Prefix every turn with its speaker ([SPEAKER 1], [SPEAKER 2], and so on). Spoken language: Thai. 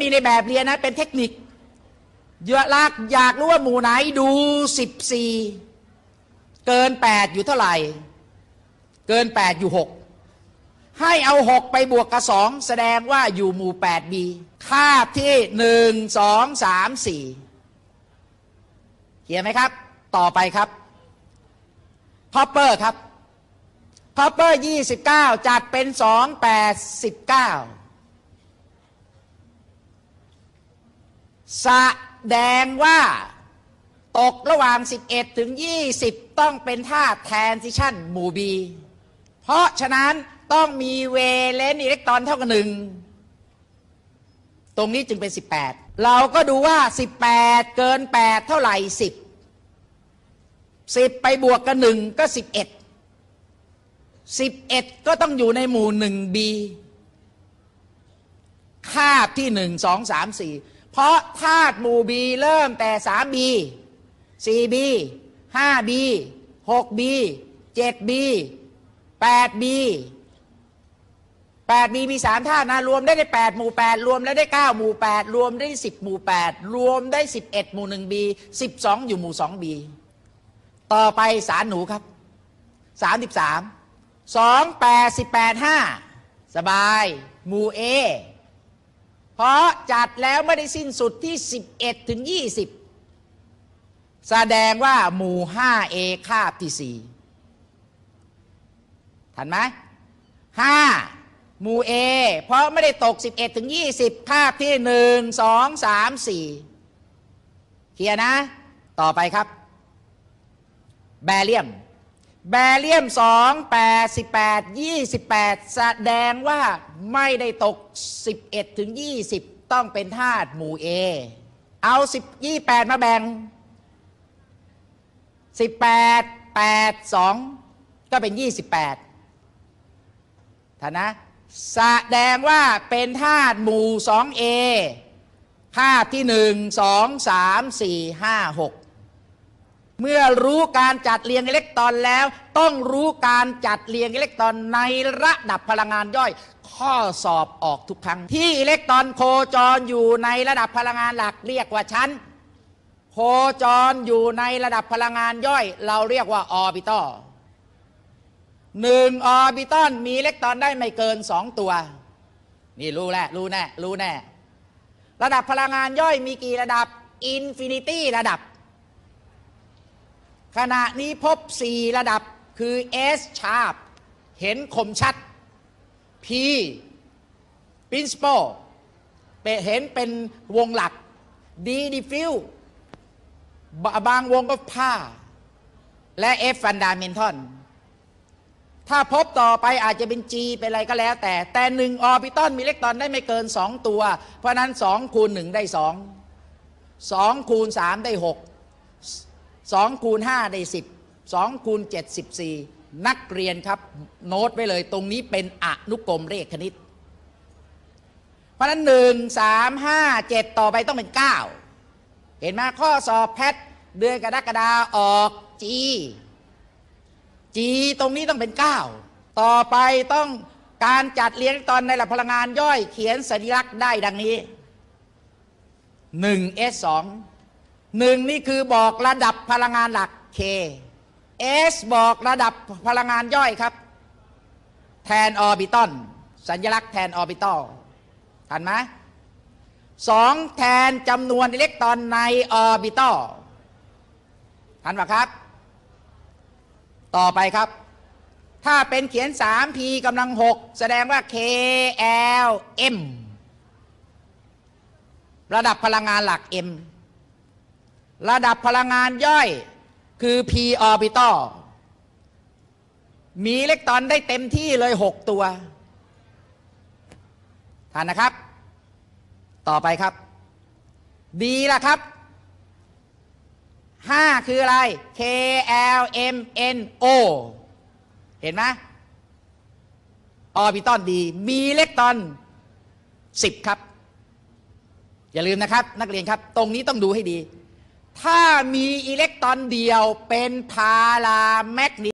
[SPEAKER 1] นี่ในแบบเรียนนะเป็นเทคนิค เยอะลากอยากรู้ว่าหมู่ไหนดูสิบสี่เกินแปดอยู่เท่าไหร่ เกินแปดอยู่หกให้เอาหกไปบวกกับสองแสดงว่าอยู่หมู่แปดบีคาบที่หนึ่งสองสามสี่เขียนไหมครับ ต่อไปครับพอปเปอร์ครับพอปเปอร์ยี่สิบเก้าจัดเป็นสองแปดสิบเก้า แสดงว่าตกระหว่าง 11 ถึง 20 ต้องเป็นท่า transition หมู่ B เพราะฉะนั้นต้องมีเวเลนอิเล็กตรอนเท่ากับหนึ่ง ตรงนี้จึงเป็น 18 เราก็ดูว่า 18 เกิน 8 เท่าไหร่ 10 10 ไปบวกกับ1ก็ 11 11 ก็ต้องอยู่ในหมู่ 1B คาบที่ 1 2 3 4 เพราะธาตุหมู่บีเริ่มแต่สามบีสี่บีห้าบีหกบีเจ็ดบีแปดบีแปดบีมีสามธาตุนะรวมได้ได้แปดหมู่แปดรวมแล้วได้เก้าหมู่แปดรวมได้สิบหมู่แปดรวมได้สิบเอ็ดหมู่หนึ่งบีสิบสองอยู่หมู่สองบีต่อไปสารหนูครับสามสิบสามสองแปดสิบแปดห้าสบาย หมู่เอ เพราะจัดแล้วไม่ได้สิ้นสุดที่ 11 ถึง 20 แสดงว่าหมู่ 5A คาบที่ 4 ทันไหม 5 หมู่ A เพราะไม่ได้ตก 11 ถึง 20 คาบที่ 1 2 3 4 เคลียร์นะ ต่อไปครับ แบเรียม แบเรียม2 8 18 28 แสดงว่าไม่ได้ตก 11 ถึง 20 ต้องเป็นธาตุหมู่ A เอา 10 28 มาแบ่ง 18 8 2 ก็เป็น 28ท่านนะแสดงว่าเป็นธาตุหมู่ 2A ภาพที่ 1 2 3 4 5 6 เมื่อรู้การจัดเรียงอิเล็กตรอนแล้ว ต้องรู้การจัดเรียงอิเล็กตรอนในระดับพลังงานย่อย ข้อสอบออกทุกครั้ง ที่อิเล็กตรอนโคจรอยู่ในระดับพลังงานหลักเรียกว่าชั้น โคจรอยู่ในระดับพลังงานย่อย เราเรียกว่าออร์บิตอลหนึ่งออร์บิตอลมีอิเล็กตรอนได้ไม่เกินสองตัว นี่รู้แน่รู้แน่รู้แน่ ระดับพลังงานย่อยมีกี่ระดับอินฟินิตี้ระดับ ขณะนี้พบ 4 ระดับคือ S sharp เห็นคมชัด P principal เห็นเป็นวงหลัก D diffuse บางวงก็ผ้า และ F fundamental ถ้าพบต่อไปอาจจะเป็น G เป็นอะไรก็แล้วแต่ แต่หนึ่งออร์บิตอลมีอิเล็กตรอนได้ไม่เกิน 2 ตัว เพราะนั้น 2 คูณ 1 ได้ 2 2 คูณ 3 ได้ 6 2คูณ5ได้10 2คูณ7 14นักเรียนครับ โน้ตไว้เลยตรงนี้เป็นอนุกรมเลขคณิต เพราะนั้น1 3 5 7 ต่อไปต้องเป็น 9 เห็นไหมข้อสอบแพทเดือนกรกฎาออก G G ตรงนี้ต้องเป็น 9 ต่อไปต้องการจัดเรียงตอนในระดับพลังงานย่อยเขียนสัญลักษณ์ได้ดังนี้ 1 S 2 1นี่คือบอกระดับพลังงานหลัก K S บอกระดับพลังงานย่อยครับ แทนออร์บิตอลสัญลักษณ์แทนออร์บิตอลทันไหมสองแทนจำนวนอิเล็กตรอนในออร์บิตอลทันปะครับ ต่อไปครับ ถ้าเป็นเขียน 3p กำลัง 6 แสดงว่า klm ระดับพลังงานหลัก m ระดับพลังงานย่อยคือ p orbital มีอิเล็กตรอนได้เต็มที่เลย 6 ตัวท่านนะครับ ต่อไปครับ D ล่ะครับ 5 คืออะไร K L M N O เห็นไหมออร์บิตอลดีมีอิเล็กตรอน 10 ครับ อย่าลืมนะครับ นักเรียนครับ ตรงนี้ต้องดูให้ดี ถ้ามีอิเล็กตรอนเดียวเป็นพาราแมกนี